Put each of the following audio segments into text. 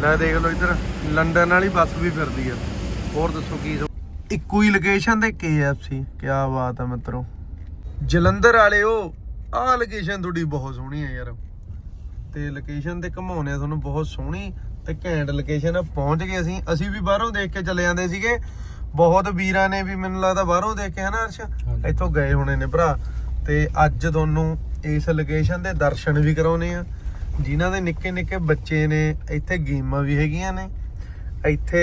ਲੈ ਦੇਖ ਲਓ ਇੱਧਰ ਲੰਡਨ ਵਾਲੀ ਬੱਸ ਵੀ ਫਿਰਦੀ ਆ। ਹੋਰ ਦੱਸੋ ਕੀ ਇੱਕੋ ਹੀ ਲੋਕੇਸ਼ਨ ਤੇ KFC ਕੀ ਬਾਤ ਆ ਮਿੱਤਰੋ। ਜਲੰਧਰ ਵਾਲਿਓ ਆਹ ਲੋਕੇਸ਼ਨ ਤੁਹਾਡੀ ਬਹੁਤ ਸੋਹਣੀ ਆ ਯਾਰ। ਤੇ ਲੋਕੇਸ਼ਨ ਤੇ ਘਮਾਉਣੇ ਆ ਤੁਹਾਨੂੰ ਬਹੁਤ ਸੋਹਣੀ ਤੇ ਘੈਂਟ ਲੋਕੇਸ਼ਨ ਆ। ਪਹੁੰਚ ਗਏ ਅਸੀਂ। ਅਸੀਂ ਵੀ ਬਾਹਰੋਂ ਦੇਖ ਕੇ ਚਲੇ ਜਾਂਦੇ ਸੀਗੇ। ਬਹੁਤ ਵੀਰਾਂ ਨੇ ਵੀ ਮੈਨੂੰ ਲੱਗਦਾ ਬਾਹਰੋਂ ਦੇਖ ਕੇ ਹਨਾ ਅਰਸ਼। ਇੱਥੋਂ ਗਏ ਹੋਣੇ ਨੇ ਭਰਾ। ਤੇ ਅੱਜ ਤੁਹਾਨੂੰ ਇਸ ਲੋਕੇਸ਼ਨ ਦੇ ਦਰਸ਼ਨ ਵੀ ਕਰਾਉਣੇ ਆ। ਜਿਨ੍ਹਾਂ ਦੇ ਨਿੱਕੇ ਨਿੱਕੇ ਬੱਚੇ ਨੇ ਇੱਥੇ ਗੇਮਾਂ ਵੀ ਹੈਗੀਆਂ ਨੇ। ਇੱਥੇ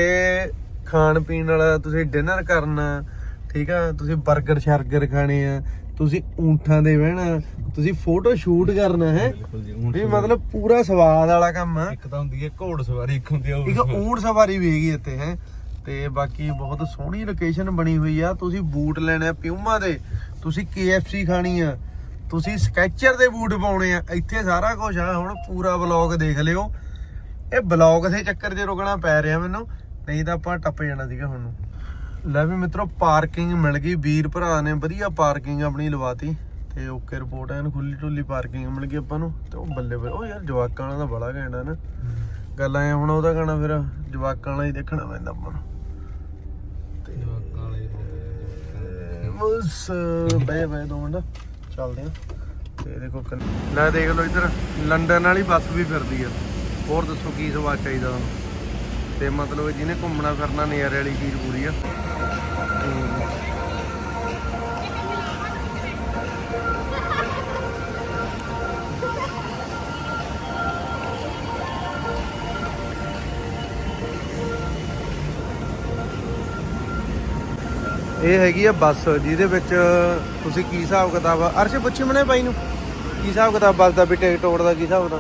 ਖਾਣ ਪੀਣ ਵਾਲਾ ਤੁਸੀਂ ਡਿਨਰ ਕਰਨਾ ਠੀਕ ਆ ਤੁਸੀਂ 버ਗਰ ਸ਼ਰਗਰ ਖਾਣੇ ਆ ਤੁਸੀਂ ਊਂਠਾਂ ਦੇ ਬਹਿਣਾ ਤੁਸੀਂ ਫੋਟੋ ਸ਼ੂਟ ਕਰਨਾ ਹੈ? ਵੀ ਮਤਲਬ ਪੂਰਾ ਸਵਾਦ ਵਾਲਾ ਕੰਮ ਆ। ਇੱਕ ਤਾਂ ਹੁੰਦੀ ਹੈ ਘੋੜ ਸਵਾਰੀ ਇੱਕ ਹੁੰਦੀ ਹੈ ਇੱਕ ਸਵਾਰੀ। ਊਂਠ ਸਵਾਰੀ ਵੀ ਹੈਗੀ ਇੱਥੇ ਹੈ? ਤੇ ਬਾਕੀ ਬਹੁਤ ਸੋਹਣੀ ਲੋਕੇਸ਼ਨ ਬਣੀ ਹੋਈ ਆ। ਤੁਸੀਂ ਬੂਟ ਲੈਣੇ ਪਿਊਮਾ ਦੇ ਤੁਸੀਂ KFC ਖਾਣੀ ਆ। ਤੁਸੀਂ ਸਕੈਚਰ ਦੇ ਬੂਟ ਪਾਉਣੇ ਆ ਇੱਥੇ ਸਾਰਾ ਕੁਝ ਆ ਹੁਣ ਪੂਰਾ ਵਲੌਗ ਦੇਖ ਲਿਓ। ਇਹ ਵਲੌਗ ਦੇ ਚੱਕਰ 'ਚ ਰੁਕਣਾ ਪੈ ਰਿਹਾ ਮੈਨੂੰ ਨਹੀਂ ਤਾਂ ਆਪਾਂ ਟੱਪ ਜਾਣਾ ਸੀਗਾ ਹੁਣ। ਨੂੰ ਲੈ ਵੀ ਮਿੱਤਰੋ ਪਾਰਕਿੰਗ ਮਿਲ ਗਈ ਵੀਰ ਭਰਾ ਨੇ ਵਧੀਆ ਪਾਰਕਿੰਗ ਆਪਣੀ ਲਵਾਤੀ ਤੇ ਓਕੇ ਰਿਪੋਰਟ ਐਨ ਖੁੱਲੀ ਢੁੱਲੀ ਪਾਰਕਿੰਗ ਮਿਲ ਗਈ ਆਪਾਂ ਨੂੰ ਤੇ ਉਹ ਬੱਲੇ ਬੱਲੇ ਉਹ ਯਾਰ ਜਵਾਕਾਂ ਵਾਲਾ ਤਾਂ ਬੜਾ ਘੈਂਟ ਨਾ। ਗੱਲ ਐ ਹੁਣ ਉਹਦਾ ਗਾਣਾ ਫਿਰ ਜਵਾਕਾਂ ਵਾਲਾ ਹੀ ਦੇਖਣਾ ਪੈਂਦਾ ਆਪਾਂ ਨੂੰ। ਤੇ ਜਵਾਕਾਂ ਵਾਲੇ ਬਸ ਬੈ ਬੈ ਦੋ ਮਿੰਟ। ਚੱਲਦੇ ਆ। ਤੇ ਦੇਖੋ ਕੰਨ- ਲੈ ਦੇਖ ਲਓ ਇੱਧਰ, ਲੰਡਨ ਵਾਲੀ ਬੱਸ ਵੀ ਫਿਰਦੀ ਆ। ਹੋਰ ਦੱਸੋ ਕੀ ਸਵਾਦ ਚਾਹੀਦਾ ਤੁਹਾਨੂੰ ਤੇ ਮਤਲਬ ਜਿਹਨੇ ਘੁੰਮਣਾ ਫਿਰਨਾ ਨਜ਼ਾਰੇ ਵਾਲੀ ਚੀਜ਼ ਪੂਰੀ ਆ। ਇਹ ਹੈਗੀ ਆ ਬੱਸ, ਜਿਹਦੇ ਵਿੱਚ ਤੁਸੀਂ ਕੀ ਹਿਸਾਬ ਕਿਤਾਬ ਆ? ਅਰਸ਼, ਪੁੱਛੀ ਮਨੇ ਬਾਈ ਨੂੰ। ਕੀ ਹਿਸਾਬ ਕਿਤਾਬ ਬੱਸ ਦਾ ਵੀ ਟਿਕਟ ਤੋੜ ਦਾ ਕੀ ਹਿਸਾਬ ਦਾ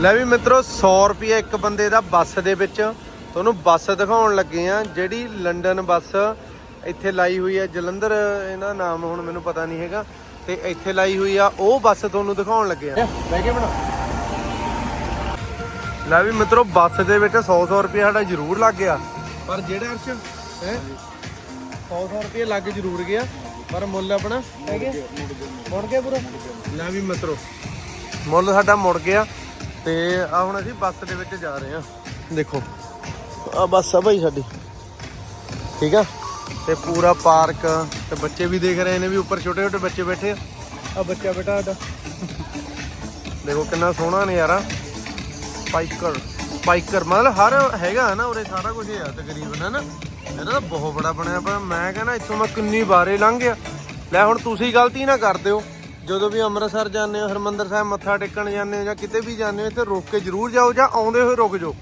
ਲੈ ਵੀ ਮਿੱਤਰੋ 100 ਰੁਪਏ ਇੱਕ ਬੰਦੇ ਦਾ ਬੱਸ ਦੇ ਵਿੱਚ। ਤੁਹਾਨੂੰ ਬੱਸ ਦਿਖਾਉਣ ਲੱਗੇ ਆ, ਜਿਹੜੀ ਲੰਡਨ ਬੱਸ ਇੱਥੇ ਲਾਈ ਹੋਈ ਆ। ਜਲੰਧਰ, ਇਹਦਾ ਨਾਮ ਹੁਣ ਮੈਨੂੰ ਪਤਾ ਨਹੀਂ ਹੈਗਾ। ਤੇ ਇੱਥੇ ਲਾਈ ਹੋਈ ਆ, ਉਹ ਬੱਸ ਤੁਹਾਨੂੰ ਦਿਖਾਉਣ ਲੱਗੇ ਆ। ਬਹਿ ਕੇ ਬਣਾ। ਲੈ ਵੀ ਮਿੱਤਰੋ ਬੱਸ ਦੇ ਵਿੱਚ 100 100 ਰੁਪਏ ਸਾਡਾ ਜ਼ਰੂਰ ਲੱਗ ਗਿਆ। ਪਰ ਜਿਹੜਾ ਅਰਸ਼ ਹੈ? 100 100 ਰੁਪਏ ਲੱਗ ਜ਼ਰੂਰ ਗਿਆ ਪਰ ਮੁੱਲ ਆਪਣਾ ਹੈਗੇ। ਮੁੜ ਗਿਆ ਪੂਰਾ? ਲੈ ਵੀ ਮਿੱਤਰੋ। ਮੁੱਲ ਸਾਡਾ ਮੁੜ ਗਿਆ ਤੇ ਆ ਹੁਣ ਅਸੀਂ ਬੱਸ ਦੇ ਵਿੱਚ ਜਾ ਰਹੇ ਹਾਂ। ਦੇਖੋ ਆ ਬੱਸ ਆ ਭਾਈ ਸਾਡੀ। ਠੀਕ ਆ? ਤੇ ਪੂਰਾ ਪਾਰਕ ਤੇ ਬੱਚੇ ਵੀ ਦੇਖ ਰਹੇ ਨੇ ਵੀ ਉੱਪਰ ਛੋਟੇ ਛੋਟੇ ਬੱਚੇ ਬੈਠੇ ਆ। ਆ ਬੱਚਾ ਬੇਟਾ ਸਾਡਾ। ਦੇਖੋ ਕਿੰਨਾ ਸੋਹਣਾ ਨਜ਼ਾਰਾ। ਸਪਾਈਕਰ ਸਪਾਈਕਰ। ਮਤਲਬ ਹਰ ਹੈਗਾ ਨਾ ਉਰੇ ਸਾਰਾ ਕੁਝ ਆ ਤਕਰੀਬਨ ਹੈ ਨਾ ਇਹਦਾ ਤਾਂ ਬਹੁਤ ਬੜਾ ਬਣਿਆ ਪਰ ਮੈਂ ਕਹਿੰਦਾ ਇੱਥੋਂ ਮੈਂ ਕਿੰਨੀ ਵਾਰੇ ਲੰਘ ਗਿਆ। ਲੈ ਹੁਣ ਤੁਸੀਂ ਗਲਤੀ ਨਾ ਕਰ ਦਿਓ। ਜਦੋਂ ਵੀ ਅੰਮ੍ਰਿਤਸਰ ਜਾਂਦੇ ਹੋ, ਹਰਮੰਦਰ ਸਾਹਿਬ ਮੱਥਾ ਟੇਕਣ ਜਾਂਦੇ ਹੋ ਜਾਂ ਕਿਤੇ ਵੀ ਜਾਂਦੇ ਹੋ, ਇੱਥੇ ਰੁਕ ਕੇ ਜ਼ਰੂਰ ਜਾਓ ਜਾਂ ਆਉਂਦੇ ਹੋਏ ਰੁਕ ਜਾਓ।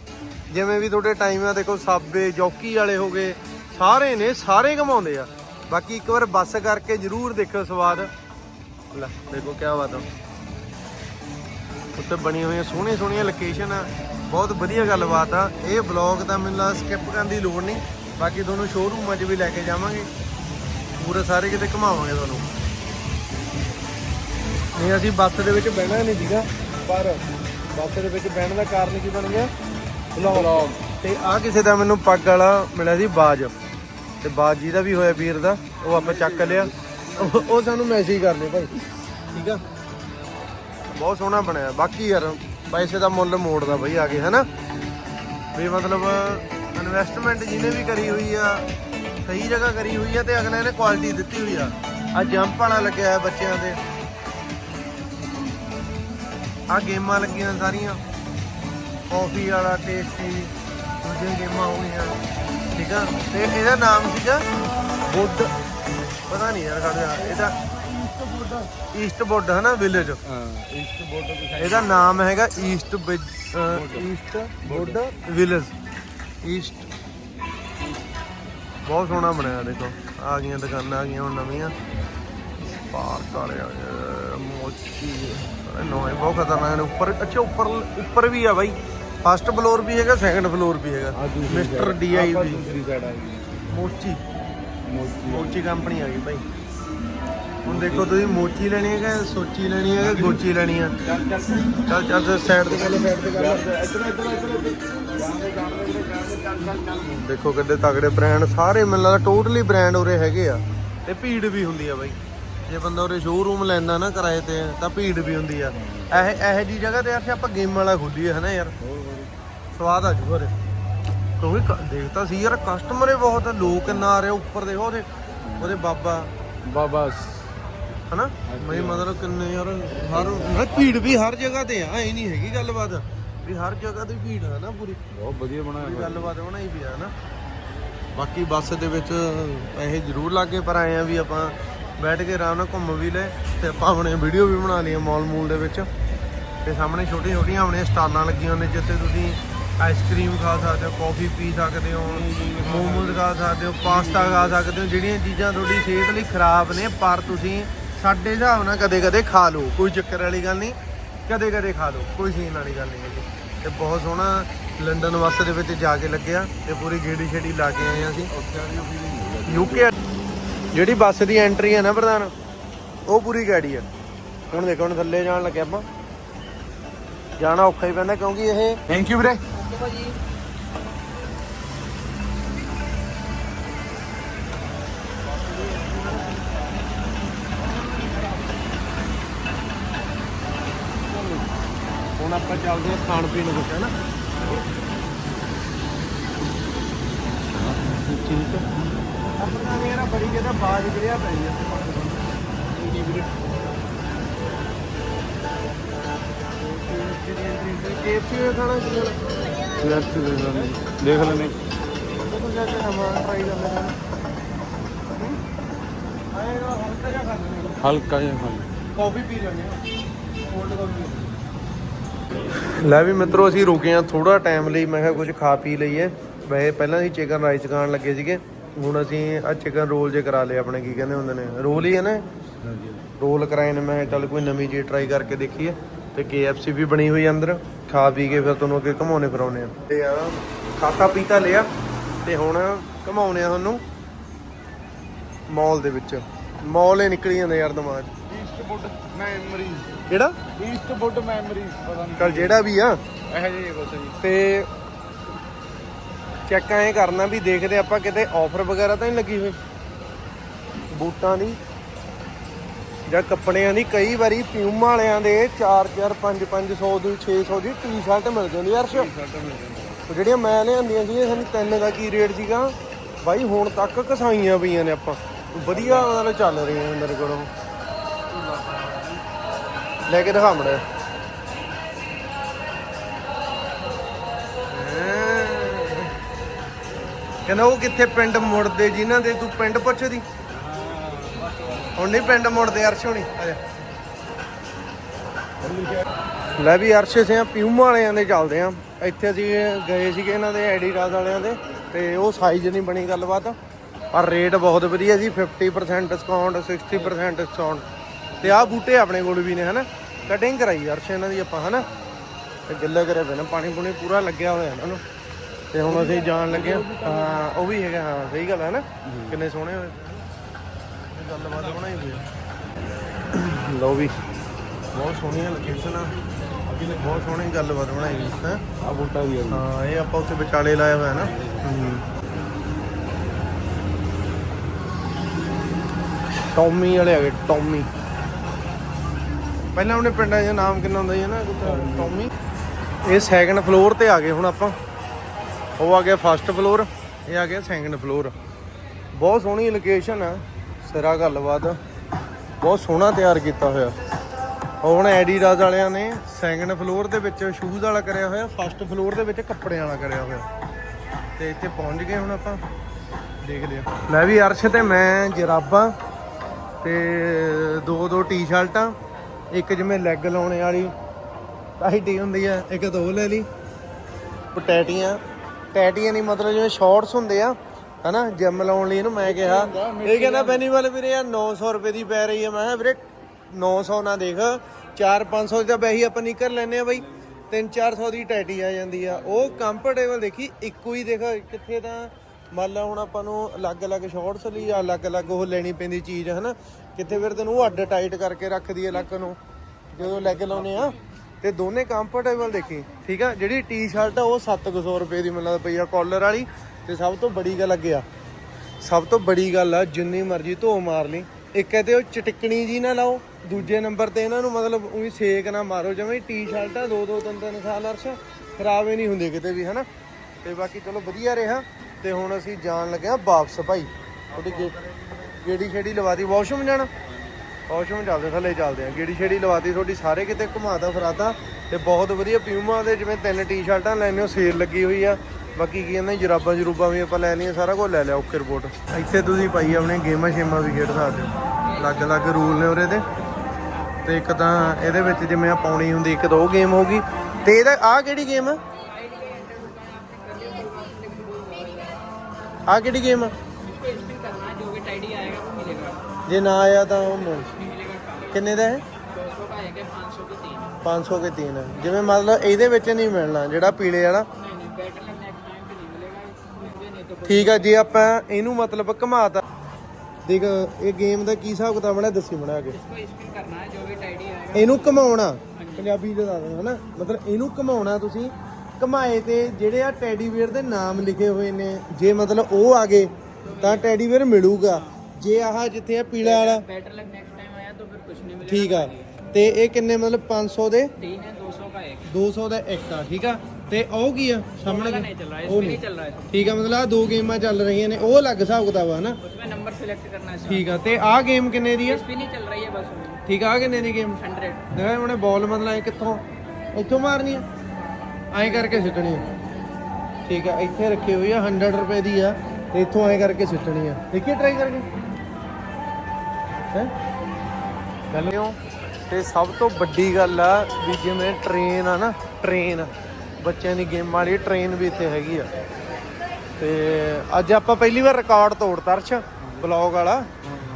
ਜਿਵੇਂ ਵੀ ਤੁਹਾਡੇ ਟਾਈਮ ਆ, ਦੇਖੋ, ਸਾਬੇ, ਜੌਕੀ ਵਾਲੇ ਹੋ ਗਏ, ਸਾਰੇ ਨੇ, ਸਾਰੇ ਘਮਾਉਂਦੇ ਆ। ਬਾਕੀ ਇੱਕ ਵਾਰ ਬੱਸ ਕਰਕੇ ਜ਼ਰੂਰ ਦੇਖੋ ਸਵਾਦ। ਲੈ, ਦੇਖੋ ਕੀ ਬਾਤ ਆ। ਉੱਤੇ ਬਣੀ ਹੋਈਆਂ ਸੋਹਣੀਆਂ ਸੋਹਣੀਆਂ ਲੋਕੇਸ਼ਨ ਆ। ਬਹੁਤ ਵਧੀਆ ਗੱਲਬਾਤ ਆ। ਇਹ ਵਲੌਗ ਤਾਂ ਮੈਨੂੰ ਲੱਗਦਾ ਸਕਿਪ ਕਰਨ ਦੀ ਲੋੜ ਨਹੀਂ। ਬਾਕੀ ਤੁਹਾਨੂੰ ਸ਼ੋਰੂਮਾਂ 'ਚ ਵੀ ਲੈ ਕੇ ਜਾਵਾਂਗੇ। ਪੂਰੇ ਸਾਰੇ ਕਿਤੇ ਘੁਮਾਵਾਂਗੇ ਤੁਹਾਨੂੰ। ਨਹੀਂ ਅਸੀਂ ਬੱਸ ਦੇ ਵਿੱਚ ਬਹਿਣਾ ਨਹੀਂ ਸੀਗਾ ਪਰ ਬੱਸ ਦੇ ਵਿੱਚ ਬਹਿਣ ਦਾ ਕਾਰਨ ਕੀ ਬਣ ਗਿਆ? ਵਲੌਗ ਤੇ ਆ ਕਿਸੇ ਦਾ ਮੈਨੂੰ ਪੱਗ ਵਾਲਾ ਮਿਲਿਆ ਸੀ ਬਾਜ। ਤੇ ਬਾਜ ਜੀ ਦਾ ਵੀ ਹੋਇਆ ਵੀਰ ਦਾ ਉਹ ਆਪਾਂ ਚੱਕ ਲਿਆ। ਉਹ ਉਹ ਸਾਨੂੰ ਮੈਸੇਜ ਕਰ ਲਿਓ ਭਾਈ। ਠੀਕ ਆ? ਬਹੁਤ ਸੋਹਣਾ ਬਣਿਆ। ਬਾਕੀ ਯਾਰ, ਪੈਸੇ ਦਾ ਮੁੱਲ ਮੋੜਦਾ ਬਈ ਆ ਕੇ, ਹੈਨਾ? ਵੀ ਮਤਲਬ ਇਨਵੈਸਟਮੈਂਟ ਜਿਹਨੇ ਵੀ ਕਰੀ ਹੋਈ ਆ, ਸਹੀ ਜਗ੍ਹਾ ਕਰੀ ਹੋਈ ਆ ਤੇ ਅਗਲੇ ਨੇ ਕੁਆਲਿਟੀ ਦਿੱਤੀ ਹੋਈ ਆ। ਆ ਜੰਪ ਵਾਲਾ ਲੱਗਿਆ ਹੋਇਆ ਬੱਚਿਆਂ ਦੇ। ਆ ਗੇਮਾਂ ਲੱਗੀਆਂ ਸਾਰੀਆਂ। ਕਾਫੀ ਵਾਲਾ ਟੇਸਟੀ ਦੂਜੀਆਂ ਗੇਮਾਂ ਹੋ ਗਈਆਂ। ਠੀਕ ਆ? ਤੇ ਇਹਦਾ ਨਾਮ ਸੀਗਾ ਬੁੱਧ ਪਤਾ ਨਹੀਂ ਯਾਰ ਖੜਿਆ ਇਹਦਾ ਈਸਟ ਬੁੱਡ ਹੈ ਨਾ ਵਿਲੇਜ ਹਾਂ ਇਸ ਬੋਰਡ ਤੇ ਇਹਦਾ ਨਾਮ ਹੈਗਾ east east wood village east ਬਹੁਤ ਸੋਹਣਾ ਬਣਿਆ ਦੇਖੋ। ਆ ਗਈਆਂ ਦੁਕਾਨਾਂ ਆ ਗਈਆਂ ਹੁਣ ਨਵੀਆਂ। ਪਾਰਕ ਵਾਲੇ ਮੋਚੀ। ਅਰੇ ਨੋ ਇਹ ਬਹੁਤ ਖਤਰਨਾਕ ਨੇ। ਉੱਪਰ ਅੱਛਾ ਉੱਪਰ ਉੱਪਰ ਵੀ ਆ ਬਾਈ। ਫਸਟ ਫਲੋਰ ਵੀ ਹੈਗਾ ਸੈਕੰਡ ਫਲੋਰ ਵੀ ਹੈਗਾ। ਮਿਸਟਰ ਡੀਆਈਵੀ ਦੂਸਰੀ ਸਾਈਡ ਆ ਗਈ ਮੋਚੀ। ਮੋਚੀ। ਕੰਪਨੀ ਆ ਗਈ ਭਾਈ ਹੁਣ ਦੇਖੋ ਤੁਸੀਂ ਮੋਚੀ ਲੈਣੀ ਹੈ ਕਿ ਸੋਚੀ ਲੈਣੀ ਹੈ ਕਿ ਗੋਚੀ ਲੈਣੀ ਹੈ? ਚੱਲ ਚੱਲ ਸਾਈਡ ਤੇ ਕਰ ਸਾਈਡ ਤੇ ਕਰ ਇੱਧਰ ਇੱਧਰ ਇੱਧਰ ਦੇਖੋ ਕਿੱਡੇ ਤਗੜੇ ਬ੍ਰਾਂਡ ਸਾਰੇ ਮੈਨੂੰ ਲੱਗਦਾ ਟੋਟਲੀ ਬ੍ਰਾਂਡ ਉਰੇ ਹੈਗੇ ਆ। ਤੇ ਭੀੜ ਵੀ ਹੁੰਦੀ ਆ ਬਾਈ। ਜੇ ਬੰਦਾ ਉਰੇ ਸ਼ੋਰੂਮ ਲੈਂਦਾ ਨਾ ਕਿਰਾਏ ਤੇ, ਤਾਂ ਭੀੜ ਵੀ ਹੁੰਦੀ ਆ। ਇਹ ਇਹ ਜੀ ਜਗ੍ਹਾ ਤੇ ਯਾਰ ਆਪਾਂ ਗੇਮ ਵਾਲਾ ਖੋਲੀਏ ਹਨਾ ਯਾਰ? ਸਵਾਦ ਆ ਜੂਗਾ ਉਰੇ। ਕਿਉਂਕਿ ਕ- ਦੇਖਤਾ ਸੀ ਯਾਰ ਕਸਟਮਰ ਬਹੁਤ ਲੋਕ ਕਿੰਨਾ ਆ ਰਹੇ ਉੱਪਰ ਦੇਖੋ ਉਹਦੇ ਉਹਦੇ ਬਾਬਾ। ਬਾਬਾ ਹਨਾ? ਮੈਂ ਮਤਲਬ ਕਿੰਨੇ ਯਾਰ ਹਰ ਨਾ ਭੀੜ ਵੀ ਹਰ ਜਗ੍ਹਾ ਤੇ ਆ ਇਹ ਨਹੀਂ ਹੈਗੀ ਗੱਲਬਾਤ। ਵੀ ਹਰ ਜਗ੍ਹਾ ਤੇ ਭੀੜ ਆ ਨਾ ਪੂਰੀ। ਬਹੁਤ ਵਧੀਆ ਬਣਾਇਆ ਹੋਇਆ। ਗੱਲਬਾਤ ਬਣਾਈ ਵੀ ਆ ਨਾ। ਬਾਕੀ ਬੱਸ ਦੇ ਵਿੱਚ ਪੈਸੇ ਜ਼ਰੂਰ ਲੱਗੇ ਪਰ ਆਏ ਆ ਵੀ ਆਪਾਂ ਬੈਠ ਕੇ ਆਰਾਮ ਨਾਲ ਘੁੰਮ ਵੀ ਲਏ ਤੇ ਆਪਾਂ ਆਪਣੇ ਵੀਡੀਓ ਵੀ ਬਣਾ ਲਈਆਂ ਮਾਲ ਮੂਲ ਦੇ ਵਿੱਚ। ਤੇ ਸਾਹਮਣੇ ਛੋਟੀਆਂ ਛੋਟੀਆਂ ਆਪਣੇ ਸਟਾਲਾਂ ਲੱਗੀਆਂ ਨੇ ਜਿੱਥੇ ਤੁਸੀਂ ਆਈਸਕ੍ਰੀਮ ਖਾ ਸਕਦੇ ਹੋ ਕਾਫੀ ਪੀ ਸਕਦੇ ਹੋ ਮੋਮੋਜ਼ ਖਾ ਸਕਦੇ ਹੋ ਪਾਸਤਾ ਖਾ ਸਕਦੇ ਹੋ ਜਿਹੜੀਆਂ ਚੀਜ਼ਾਂ ਤੁਹਾਡੀ ਸਿਹਤ ਲਈ ਖਰਾਬ ਨੇ ਪਰ ਤੁਸੀਂ ਸਾਡੇ ਹਿਸਾਬ ਨਾਲ ਕਦੇ ਕਦੇ ਖਾ ਲਓ ਕੋਈ ਚੱਕਰ ਵਾਲੀ ਗੱਲ ਨਹੀਂ। ਕਦੇ ਕਦੇ ਖਾ ਲਓ ਕੋਈ ਸੀਨ ਵਾਲੀ ਗੱਲ ਨਹੀਂ ਹੈਗੀ। ਤੇ ਬਹੁਤ ਸੋਹਣਾ ਲੰਡਨ ਬੱਸ ਦੇ ਵਿੱਚ ਜਾ ਕੇ ਲੱਗਿਆ ਤੇ ਪੂਰੀ ਗੇੜੀ ਛੇੜੀ ਲਾ ਕੇ ਆਏ ਹਾਂ ਅਸੀਂ। ਯੂਕੇ ਜਿਹੜੀ ਬੱਸ ਦੀ ਐਂਟਰੀ ਹੈ ਨਾ ਪ੍ਰਧਾਨ ਉਹ ਪੂਰੀ ਗਾੜੀ ਹੈ। ਹੁਣ ਦੇਖੋ ਹੁਣ ਥੱਲੇ ਜਾਣ ਲੱਗੇ ਆਪਾਂ। ਜਾਣਾ ਔਖਾ ਹੀ ਪੈਂਦਾ ਕਿਉਂਕਿ ਇਹ ਥੈਂਕ ਯੂ ਵੀਰੇ। ਹੁਣ ਆਪਾਂ ਚੱਲਦੇ ਹਾਂ ਖਾਣ ਪੀਣ ਨੂੰ ਕੁਛ ਹੈ। ਨਾ ਠੀਕ ਹੈ ਆਪਣਾ ਮੇਰਾ ਬੜੀ ਜਿਹਦਾ ਬਾਜ ਗਿਰਿਆ ਪਈ ਹੈ ਜੀ ਵੀਰੇ ਕੇਫਸੀ ਖਾਣਾ ਯਾਰ ਤੇ ਦੇਖ ਲੈਣੇ ਉਹ ਜਾ ਕੇ ਨਵਾਂ ਟਰਾਈ ਕਰ ਲੈਣਾ ਆਏਗਾ ਹਲਕਾ ਜਿਹਾ ਖਾ ਲੈਣਾ ਹਲਕਾ ਜਿਹਾ ਖਾਲੀ ਕਾਫੀ ਪੀ ਲੈਣੇ ਕੋਲਡ ਕਾਫੀ ਲੈ ਵੀ ਮਿੱਤਰੋ ਅਸੀਂ ਰੁਕੇ ਆ ਥੋੜਾ ਟਾਈਮ ਲਈ। ਮੈਂ ਕਿਹਾ ਕੁਝ ਖਾ ਪੀ ਲਈਏ। ਵੈਸੇ ਪਹਿਲਾਂ ਅਸੀਂ ਚਿਕਨ ਰਾਈਸ ਖਾਣ ਲੱਗੇ ਸੀਗੇ। ਹੁਣ ਅਸੀਂ ਆ ਚਿਕਨ ਰੋਲ ਜੇ ਕਰਾ ਲਏ ਆਪਣੇ ਕੀ ਕਹਿੰਦੇ ਹੁੰਦੇ ਨੇ? ਰੋਲ ਹੀ ਹੈ ਨਾ? ਰੋਲ ਕਰਾਏ ਨੇ। ਮੈਂ ਚੱਲ ਕੋਈ ਨਵੀਂ ਚੀਜ਼ ਟਰਾਈ ਕਰਕੇ ਦੇਖੀਏ। ਤੇ KFC ਵੀ ਬਣੀ ਹੋਈ ਅੰਦਰ। ਖਾ ਪੀ ਕੇ ਫਿਰ ਤੁਹਾਨੂੰ ਅੱਗੇ ਘਮਾਉਣੇ ਫਿਰਾਉਣੇ ਆ। ਤੇ ਆ ਖਾਤਾ ਪੀਤਾ ਲਿਆ। ਤੇ ਹੁਣ ਘਮਾਉਣੇ ਆ ਤੁਹਾਨੂੰ। ਮਾਲ ਦੇ ਵਿੱਚ। ਮਾਲ ਹੀ ਨਿਕਲੀ ਜਾਂਦੇ ਯਾਰ ਦਿਮਾਗ 'ਚ। ਈਸਟ ਵੁੱਡ ਮੈਮਰੀਜ਼ ਕਿਹੜਾ? ਈਸਟ ਵੁੱਡ ਮੈਮਰੀਜ਼ ਪਤਾ ਨਹੀਂ ਚੱਲ ਜਿਹੜਾ ਵੀ ਆ। ਇਹੋ ਜਿਹੇ ਕੁਛ ਜੀ। ਤੇ ਚੈੱਕ ਐਂ ਕਰਨਾ ਵੀ ਦੇਖਦੇ ਆਪਾਂ ਕਿਤੇ ਆਫਰ ਵਗੈਰਾ ਤਾਂ ਨਹੀਂ ਲੱਗੀ ਹੋਈ। ਬੂਟਾਂ ਦੀ। ਜਾਂ ਕੱਪੜਿਆਂ ਦੀ। ਕਈ ਵਾਰੀ ਪਿਊਮਾ ਵਾਲਿਆਂ ਦੇ 4 4 5 500 ਦੀ 600 ਦੀ ਟੀ-ਸ਼ਰਟ ਮਿਲ ਜਾਂਦੀ ਯਾਰ ਉਹ ਜਿਹੜੀਆਂ ਮੈਂ ਲਿਆਂਦੀਆਂ ਸੀ ਸਾਨੂੰ ਤਿੰਨ ਦਾ ਕੀ ਰੇਟ ਸੀਗਾ? ਬਾਈ ਹੁਣ ਤੱਕ ਕਸਾਈਆਂ ਪਈਆਂ ਨੇ ਆਪਾਂ। ਵਧੀਆ ਮਤਲਬ ਚੱਲ ਰਹੀਆਂ ਨੇ ਮੇਰੇ ਕੋਲ। ਲੈ ਕੇ ਦਿਖਾ ਮੜਾ। ਕਹਿੰਦਾ ਉਹ ਕਿੱਥੇ ਪਿੰਡ ਮੁੜਦੇ ਜਿਨ੍ਹਾਂ ਦੇ ਤੂੰ ਪਿੰਡ ਪੁੱਛਦੀ? ਹੁਣ ਨਹੀਂ ਪਿੰਡ ਮੁੜਦੇ, ਅਰਸ਼ ਹੋਣੀ। ਲੈ ਵੀ ਅਰਸ਼ ਸੇ ਪਿਊਮਾ ਵਾਲਿਆਂ ਦੇ ਚੱਲਦੇ ਆ। ਇੱਥੇ ਅਸੀਂ ਗਏ ਸੀਗੇ ਇਹਨਾਂ ਦੇ ਐਡੀਡਾਸ ਵਾਲਿਆਂ ਦੇ, ਤੇ ਉਹ ਸਾਈਜ਼ ਨਹੀਂ ਬਣੀ ਗੱਲਬਾਤ। ਪਰ ਰੇਟ ਬਹੁਤ ਵਧੀਆ ਜੀ 50% ਡਿਸਕਾਊਂਟ 60% ਡਿਸਕਾਊਂਟ ਤੇ ਆਹ ਬੂਟੇ ਆਪਣੇ ਕੋਲ ਵੀ ਨੇ ਹਨਾ? ਕਟਿੰਗ ਕਰਾਈ ਅਰਸ਼ ਇਹਨਾਂ ਦੀ ਆਪਾਂ ਹਨਾ? ਤੇ ਗਿੱਲੇ ਕਰੇ ਪਏ ਨੇ ਪਾਣੀ ਪੂਣੀ ਪੂਰਾ ਲੱਗਿਆ ਹੋਇਆ ਇਹਨਾਂ ਨੂੰ। ਤੇ ਹੁਣ ਅਸੀਂ ਜਾਣ ਲੱਗੇ ਹਾਂ। ਹਾਂ ਉਹ ਵੀ ਹੈਗਾ ਹਾਂ ਸਹੀ ਗੱਲ ਹੈ ਨਾ ਕਿੰਨੇ ਸੋਹਣੇ ਹੋਏ। ਗੱਲਬਾਤ ਬਣਾਈ ਹੋਈ। ਲਓ ਵੀ ਬਹੁਤ ਸੋਹਣੀਆਂ ਲੋਕੇਸ਼ਨ ਆ। ਬਹੁਤ ਸੋਹਣੀ ਗੱਲਬਾਤ ਬਣਾਈ ਹੋਈ ਹੈ? ਆ ਬੂਟਾ ਵੀ। ਹਾਂ ਇਹ ਆਪਾਂ ਉੱਥੇ ਵਿਚਾਲੇ ਲਾਇਆ ਹੋਇਆ ਨਾ। ਟੌਮੀ ਵਾਲੇ ਹੈਗੇ ਟੌਮੀ। ਪਹਿਲਾਂ ਆਪਣੇ ਪਿੰਡਾਂ 'ਚ ਨਾਮ ਕਿੰਨਾ ਹੁੰਦਾ ਸੀ ਨਾ ਟੌਮੀ। ਇਹ ਸੈਕੰਡ ਫਲੋਰ ਤੇ ਆ ਗਏ ਹੁਣ ਆਪਾਂ। ਉਹ ਆ ਗਿਆ ਫਸਟ ਫਲੋਰ ਇਹ ਆ ਗਿਆ ਸੈਕੰਡ ਫਲੋਰ ਬਹੁਤ ਸੋਹਣੀ ਲੋਕੇਸ਼ਨ ਆ। ਸਿਰਾ ਗੱਲਬਾਤ। ਬਹੁਤ ਸੋਹਣਾ ਤਿਆਰ ਕੀਤਾ ਹੋਇਆ। ਉਹ ਹੁਣ ਐਡੀਡਾਸ ਵਾਲਿਆਂ ਨੇ ਸੈਕੰਡ ਫਲੋਰ ਦੇ ਵਿੱਚ ਸ਼ੂਜ਼ ਵਾਲਾ ਕਰਿਆ ਹੋਇਆ ਫਸਟ ਫਲੋਰ ਦੇ ਵਿੱਚ ਕੱਪੜਿਆਂ ਵਾਲਾ ਕਰਿਆ ਹੋਇਆ। ਤੇ ਇੱਥੇ ਪਹੁੰਚ ਗਏ ਹੁਣ ਆਪਾਂ। ਦੇਖਦੇ ਆ। ਮੈਂ ਵੀ ਅਰਸ਼ ਤੇ ਮੈਂ ਜਰਾਬਾਂ ਤੇ ਦੋ ਦੋ ਟੀ-ਸ਼ਰਟਾਂ ਇੱਕ ਜਿਵੇਂ ਲੈਗ ਲਾਉਣੇ ਵਾਲੀ ਟਾਈਟੀ ਹੁੰਦੀ ਆ ਇੱਕ ਦੋ ਲੈ ਲਈ। ਪਟੈਟੀਆਂ। ਟੈਟੀਆਂ ਨਹੀਂ ਮਤਲਬ ਜਿਵੇਂ ਸ਼ਾਰਟਸ ਹੁੰਦੇ ਆ ਹਨਾ ਜਿਮ ਲਾਉਣ ਲਈ ਇਹਨੂੰ ਮੈਂ ਕਿਹਾ। ਇਹ ਕਹਿੰਦਾ ਬੈਨੀਵਲ ਵੀਰੇ ਯਾਰ 900 ਰੁਪਏ ਦੀ ਪੈ ਰਹੀ ਆ। ਮੈਂ ਕਿਹਾ ਵੀਰੇ 900 ਨਾ ਦੇਖ 4-500 ਦੀ ਤਾਂ ਵੈਸੇ ਹੀ ਆਪਾਂ ਨਿਕਲ ਲੈਨੇ ਆ ਬਈ। 3-400 ਦੀ ਟੈਟੀ ਆ ਜਾਂਦੀ ਆ। ਉਹ ਕੰਫਰਟੇਬਲ ਦੇਖੀ ਇੱਕੋ ਹੀ ਦੇਖ ਕਿੱਥੇ ਤਾਂ ਮੰਨ ਲਾ ਹੁਣ ਆਪਾਂ ਨੂੰ ਅਲੱਗ-ਅਲੱਗ ਸ਼ਾਰਟਸ ਲਈ ਜਾਂ ਅਲੱਗ-ਅਲੱਗ ਉਹ ਲੈਣੀ ਪੈਂਦੀ ਚੀਜ਼ ਹਨਾ। ਕਿੱਥੇ ਫਿਰ ਤੈਨੂੰ ਅੱਡ ਟਾਈਟ ਕਰਕੇ ਰੱਖਦੀ ਹੈ ਲੱਕ ਨੂੰ, ਜਦੋਂ ਲੈ ਕੇ ਲਾਉਨੇ ਆ ਤੇ ਦੋਨੇ ਕੰਫਰਟੇਬਲ ਦੇਖੀ, ਠੀਕ ਆ? ਜਿਹੜੀ ਟੀ-ਸ਼ਰਟ ਆ, ਉਹ 700 ਰੁਪਏ ਦੀ ਮਿਲਦਾ ਪਈ ਆ ਕਾਲਰ ਵਾਲੀ। ਤੇ ਸਭ ਤੋਂ ਬੜੀ ਗੱਲ ਅੱਗੇ ਆ। ਸਭ ਤੋਂ ਬੜੀ ਗੱਲ ਆ, ਜਿੰਨੀ ਮਰਜ਼ੀ ਧੋ ਮਾਰ ਲਈ। ਇੱਕ ਹੈ ਤੇ ਉਹ ਚਟਕਣੀ ਜੀ ਨਾ ਲਾਓ, ਦੂਜੇ ਨੰਬਰ ਤੇ ਇਹਨਾਂ ਨੂੰ ਮਤਲਬ ਉਹੀ ਸੇਕ ਨਾ ਮਾਰੋ, ਜਿਵੇਂ ਟੀ-ਸ਼ਰਟਾਂ ਦੋ ਦੋ ਤਿੰਨ ਤਿੰਨ ਸਾਲ ਅਰਸ਼ ਖਰਾਬ ਹੀ ਨਹੀਂ ਹੁੰਦੇ ਕਿਤੇ ਵੀ, ਹਨਾ? ਤੇ ਬਾਕੀ ਚਲੋ ਵਧੀਆ ਰਿਹਾ। ਤੇ ਹੁਣ ਅਸੀਂ ਜਾਣ ਲੱਗੇ ਆ ਵਾਪਸ ਭਾਈ, ਤੁਹਾਡੀ ਗੇ- ਗੇੜੀ ਛੇੜੀ ਲਵਾਤੀ, ਵਾਸ਼ਰੂਮ ਜਾਣਾ? ਵਾਸ਼ਰੂਮ ਚੱਲਦੇ, ਥੱਲੇ ਚੱਲਦੇ ਆ ਗੇੜੀ ਛੇੜੀ ਲਵਾਤੀ, ਤੁਹਾਡੀ ਸਾਰੇ ਕਿਤੇ ਘੁਮਾਤਾ ਫਰਾਤਾ ਤੇ ਬਹੁਤ ਵਧੀਆ ਪਿਊਮਾ ਦੇ ਜਿਵੇਂ ਤਿੰਨ ਟੀ-ਸ਼ਰਟਾਂ ਲੈਣੇ ਹੋ ਸੇਲ ਲੱਗੀ ਹੋਈ ਆ। ਬਾਕੀ ਕੀ ਕਹਿੰਦੇ, ਜਰਾਬਾਂ ਜਰੂਬਾਂ ਵੀ ਆਪਾਂ ਲੈ ਲਈਆਂ, ਸਾਰਾ ਕੁਝ ਲੈ ਲਿਆ, ਓਕੇ ਰਿਪੋਰਟ। ਇੱਥੇ ਤੁਸੀਂ ਭਾਈ ਆਪਣੇ ਗੇਮਾਂ ਸ਼ੇਮਾਂ ਵੀ ਖੇਡ ਸਕਦੇ ਹੋ। ਅਲੱਗ-ਅਲੱਗ ਰੂਲ ਨੇ ਉਹਦੇ ਦੇ। ਤੇ ਇੱਕ ਤਾਂ ਇਹਦੇ ਵਿੱਚ ਜਿਵੇਂ ਆ ਪਾਉਣੀ ਹੁੰਦੀ, ਇੱਕ ਤਾਂ ਉਹ ਗੇਮ ਹੋਗੀ ਤੇ ਇਹਦਾ, ਆਹ ਕਿਹੜੀ ਗੇਮ ਆ? ਆਹ ਕਿਹੜੀ ਗੇਮ ਆ? ਜੇ ਨਾ ਆਇਆ ਤਾਂ ਉਹ ਮਿਲ मिलेगा का ਕਿੰਨੇ ਦਾ ਹੈ दो सौ का एक है पाँच सौ की तीन 500 ਕੇ 3 ਜਿਵੇਂ ਮਤਲਬ ਇਹਦੇ ਵਿੱਚ ਨਹੀਂ ਮਿਲਣਾ ਜਿਹੜਾ ਪੀਲੇ ਵਾਲਾ नहीं नहीं बैटल नेक्स्ट टाइम पे नहीं मिलेगा इसमें नहीं तो कोई ਠੀਕ ਆ ਜੇ ਆਪਾਂ ਇਹਨੂੰ ਮਤਲਬ ਘਮਾਤਾ ਦੇਖ ਇਹ ਗੇਮ ਦਾ ਕੀ ਹਿਸਾਬ ਕਿਤਾਬ ਬਣਿਆ ਦੱਸੀ ਬਣਾ ਕੇ इसको स्पिन करना है जो भी टाइडी आएगा ਇਹਨੂੰ ਘਮਾਉਣਾ ਪੰਜਾਬੀ ਚ ਦੱਸ ਦਿੰਦਾ ਹਨਾ ਮਤਲਬ ਇਹਨੂੰ ਘਮਾਉਣਾ ਤੁਸੀਂ ਘਮਾਏ ਤੇ ਜਿਹੜੇ ਆ ਟੈਡੀ ਬੀਅਰ ਦੇ ਨਾਮ ਲਿਖੇ ਹੋਏ ਨੇ ਜੇ ਮਤਲਬ ਉਹ ਆ ਗਏ ਤਾਂ ਟੈਡੀ ਬੀਅਰ ਮਿਲੂਗਾ ਜੇ ਆਹ ਜਿੱਥੇ ਆ ਪੀਲਾ ਵਾਲਾ बैटल नेक्स्ट टाइम आया तो फिर कुछ नहीं मिलेगा ਠੀਕ ਆ ਤੇ ਇਹ ਕਿੰਨੇ ਮਤਲਬ 500 ਦੇ तीन है दो सौ का एक 200 ਦਾ ਇੱਕ ਆ ਠੀਕ ਆ ਤੇ ਉਹ ਕੀ ਆ ਸਾਹਮਣੇ वाला नहीं चल रहा है ਉਹ इसमें ਨਹੀਂ नहीं चल रहा है ਠੀਕ ਆ ਮਤਲਬ ਆ ਦੋ ਗੇਮਾਂ ਚੱਲ ਰਹੀਆਂ ਨੇ ਉਹ ਅਲੱਗ ਹਿਸਾਬ ਕਿਤਾਬ ਆ ਹਨਾ उसमें नंबर सेलेक्ट करना है ਠੀਕ ਆ ਤੇ ਆਹ ਗੇਮ ਕਿੰਨੇ ਦੀ ਆ स्पिन ही चल रही है बस ਠੀਕ ਆ ਆਹ ਕਿੰਨੇ ਦੀ ਗੇਮ हंड्रेड ਦੇਖਾ ਉਹਨੇ ਬਾਲ ਮਤਲਬ ਐ ਕਿੱਥੋਂ ਇੱਥੋਂ ਮਾਰਨੀ ਆ ਐਂ ਕਰਕੇ ਸਿੱਟਣੀ ਆ ਠੀਕ ਆ ਇੱਥੇ ਰੱਖੀ ਹੋਈ ਆ 100 ਰੁਪਏ ਦੀ ਆ ਤੇ ਇੱਥੋਂ ਐਂ ਕਰਕੇ ਸਿੱਟਣੀ ਆ ਦੇਖੀ ਟਰਾਈ ਕਰਕੇ ਹੈ। ਗੱਲ ਕਿਉਂ ਤੇ ਸਭ ਤੋਂ ਵੱਡੀ ਗੱਲ ਆ ਵੀ ਜਿਵੇਂ ਟ੍ਰੇਨ ਆ ਨਾ ਟ੍ਰੇਨ ਬੱਚਿਆਂ ਦੀ ਗੇਮ ਵਾਲੀ ਟ੍ਰੇਨ ਵੀ ਇੱਥੇ ਹੈਗੀ ਆ। ਤੇ ਅੱਜ ਆਪਾਂ ਪਹਿਲੀ ਵਾਰ ਰਿਕਾਰਡ ਤੋੜਤਾ ਅਰਸ਼ ਬਲੌਗ ਵਾਲਾ।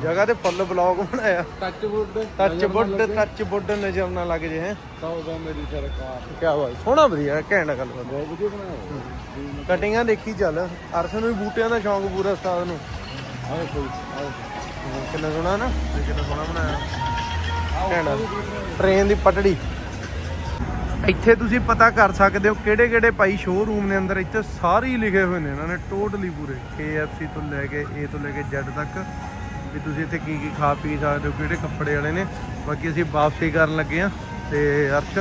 ਜਗ੍ਹਾ ਤੇ ਫੁੱਲ ਬਲੌਗ ਬਣਾਇਆ। Touch wood touch wood touch wood ਨਜ਼ਰ ਨਾ ਲੱਗ ਜੇ ਹੈ। ਸੌਦਾ ਮੇਰੀ ਸਰਕਾਰ ਕੀ ਬਾਤ ਸੋਹਣਾ ਵਧੀਆ ਘੈਂਟ ਗੱਲ ਬਾਤ ਬਹੁਤ ਵਧੀਆ ਬਣਾਇਆ। ਕਟਿੰਗਾਂ ਦੇਖੀ ਚੱਲ। ਅਰਸ਼ ਨੂੰ ਵੀ ਬੂਟਿਆਂ ਦਾ ਸ਼ੌਂਕ ਪੂਰਾ ਉਸਤਾਦ ਨੂੰ। ਆਏ ਕੋਈ ਆਏ ਕਿੰਨਾ ਸੋਹਣਾ ਨਾ? ਕਿੰਨਾ ਸੋਹਣਾ ਬਣਾਇਆ। ਘੈਂਟ ਟ੍ਰੇਨ ਦੀ ਪਟੜੀ। ਇੱਥੇ ਤੁਸੀਂ ਪਤਾ ਕਰ ਸਕਦੇ ਹੋ ਕਿਹੜੇ ਕਿਹੜੇ ਭਾਈ ਸ਼ੋਰੂਮ ਨੇ ਅੰਦਰ ਇੱਥੇ ਸਾਰੇ ਹੀ ਲਿਖੇ ਹੋਏ ਨੇ ਇਹਨਾਂ ਨੇ ਟੋਟਲੀ ਪੂਰੇ। KFC ਤੋਂ ਲੈ ਕੇ A ਤੋਂ ਲੈ ਕੇ Z ਤੱਕ। ਵੀ ਤੁਸੀਂ ਇੱਥੇ ਕੀ ਕੀ ਖਾ ਪੀ ਸਕਦੇ ਹੋ ਕਿਹੜੇ ਕੱਪੜੇ ਵਾਲੇ ਨੇ। ਬਾਕੀ ਅਸੀਂ ਵਾਪਸੀ ਕਰਨ ਲੱਗੇ ਆ ਤੇ ਅਰਸ਼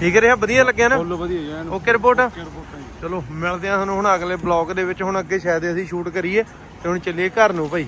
ਠੀਕ ਰਿਹਾ? ਵਧੀਆ ਲੱਗਿਆ ਨਾ? ਫੁੱਲ ਵਧੀਆ ਜੈਨ ਓਕੇ ਰਿਪੋਰਟ ਰਿਪੋਰਟਾਂ ਚਲੋ ਮਿਲਦੇ ਆ ਤੁਹਾਨੂੰ ਹੁਣ ਅਗਲੇ ਬਲੌਗ ਦੇ ਵਿੱਚ। ਹੁਣ ਅੱਗੇ ਸ਼ਾਇਦ ਅਸੀਂ ਸ਼ੂਟ ਕਰੀਏ ਤੇ ਹੁਣ ਚੱਲੀਏ ਘਰ ਨੂੰ ਭਾਈ।